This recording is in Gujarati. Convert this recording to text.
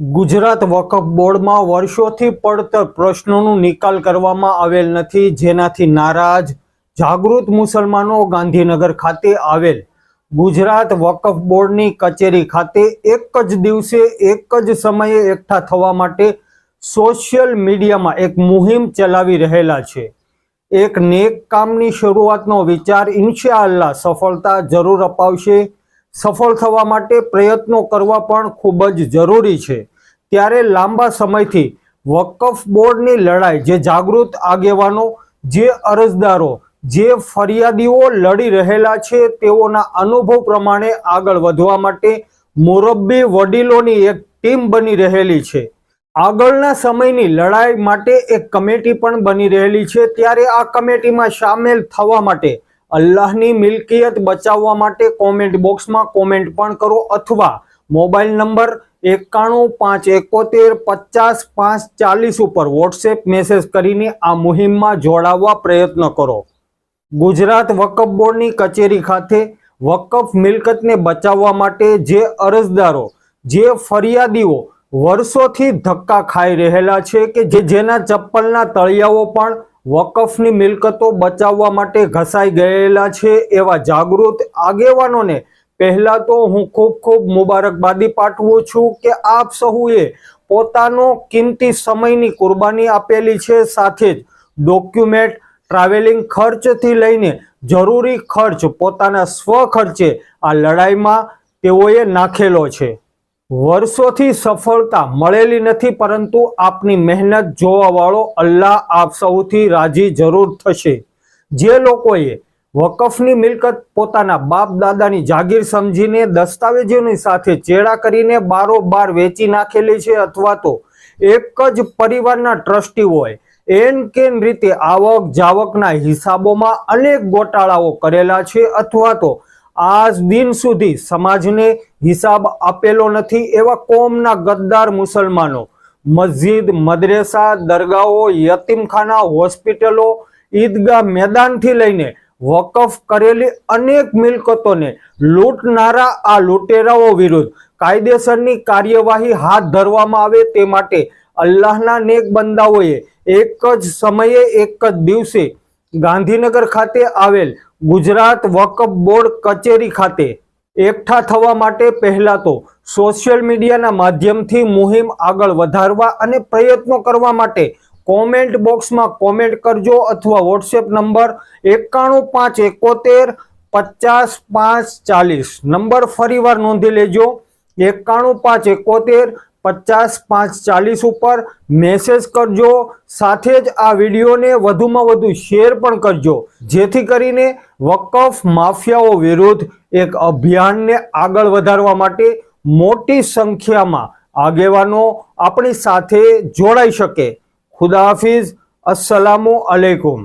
ગુજરાત વકફ બોર્ડમાં વર્ષોથી પડતર પ્રશ્નોનું નિકાલ કરવામાં આવેલ નથી, જેનાથી નારાજ, જાગૃત મુસલમાનો ગાંધીનગર ખાતે આવેલ. ગુજરાત વકફ બોર્ડની કચેરી ખાતે એક જ દિવસે, એક જ સમયે એકઠા થવા માટે સોશિયલ મીડિયામાં એક મુહિમ ચલાવી રહેલા છે. એક નેક કામની શરૂઆતનો વિચાર ઇન્શાઅલ્લાહ સફળતા જરૂર અપાવશે. સફળ થવા માટે પ્રયત્નો કરવા પણ ખૂબ જ જરૂરી છે. ત્યારે લાંબા સમયથી વકફ બોર્ડની લડાઈ, જે જાગૃત આગેવાનો, જે અરજદારો, જે ફરિયાદીઓ લડી રહેલા છે, તેઓના અનુભવ પ્રમાણે આગળ વધવા માટે મોરબ્બી વડીલોની એક ટીમ બની રહેલી છે. આગળના સમયની લડાઈ માટે એક કમિટી પણ બની રહેલી છે. ત્યારે આ કમિટીમાં સામેલ થવા માટે અલ્લાહની મિલકિયત બચાવવા માટે કોમેન્ટ બોક્સમાં કોમેન્ટ પણ કરો અથવા મોબાઈલ નંબર એકાણું પાંચ એકોતેર પચાસ પાંચ ચાલીસ ઉપર વોટ્સએપ મેસેજ કરીને આ મુહિમમાં જોડાવવા પ્રયત્ન કરો. ગુજરાત વકફ બોર્ડની કચેરી ખાતે વકફ મિલકતને બચાવવા માટે જે અરજદારો, જે ફરિયાદીઓ વર્ષોથી ધક્કા ખાઈ રહેલા છે કે જેના ચપ્પલના તળિયાઓ પણ વકફની મિલકતો બચાવવા માટે ઘસાઈ ગયેલા છે એવા જાગૃત આગેવાનોને પહેલા તો હું ખૂબ ખૂબ મુબારકબાદી પાઠવું છું કે આપ સહુએ પોતાનો કિંમતી સમયની કુરબાની આપેલી છે, સાથે જ ડોક્યુમેન્ટ, ટ્રાવેલિંગ ખર્ચથી લઈને જરૂરી ખર્ચ, પોતાના સ્વ ખર્ચે આ લડાઈમાં તેઓએ નાખેલો છે. વર્ષોથી સફળતા મળેલી નથી, પરંતુ આપની મહેનત જોવાવાળો અલ્લાહ આપ સૌથી રાજી જરૂર થશે. જે લોકોએ વકફની મિલકત પોતાના બાપ દાદાની જાગીર સમજીને દસ્તાવેજોની સાથે ચેડા કરીને બારોબાર વેચી નાખેલી છે અથવા તો એક જ પરિવારના ટ્રસ્ટી હોય, એન કેન રીતે આવક જાવકના હિસાબોમાં અનેક ગોટાળાઓ કરેલા છે અથવા તો આજ દિન સુધી સમાજને હિસાબ આપેલો નથી એવા કોમના ગદ્દાર મુસલમાનો. મસ્જિદ, મદરેસા, દરગાહો, યતીમખાના, હોસ્પિટલો, ઈદગાહ મેદાનથી લઈને વકફ કરેલી અનેક મિલકતોને લૂંટનારા આ લૂંટેરાઓ વિરુદ્ધ કાયદેસરની કાર્યવાહી હાથ ધરવામાં આવે તે માટે અલ્લાહના નેક બંદાઓએ એક જ સમયે, એક જ દિવસે ગાંધીનગર ખાતે આવેલ ગુજરાત વકફ બોર્ડ કચેરી ખાતે એકઠા થવા માટે પહેલા તો સોશિયલ મીડિયાના માધ્યમથી મુહિમ આગળ વધારવા અને પ્રયત્નો કરવા માટે કોમેન્ટ બોક્સમાં કોમેન્ટ કરજો અથવા વોટ્સએપ નંબર એકાણું પાંચ એકોતેર પચાસ પાંચ ચાલીસ. નંબર ફરીવાર નોંધી લેજો. એકાણું પાંચ એકોતેર પચાસ પાંચ ચાલીસ ઉપર મેસેજ કરજો. સાથે જ આ વિડીયોને વધુમાં વધુ શેર પણ કરજો. જેથી કરીને વકફ માફિયાઓ વિરુદ્ધ એક અભિયાનને આગળ વધારવા માટે મોટી સંખ્યામાં આગેવાનો આપણી સાથે જોડાઈ શકે. ખુદા હાફિઝ. અસલામુ અલૈકુમ.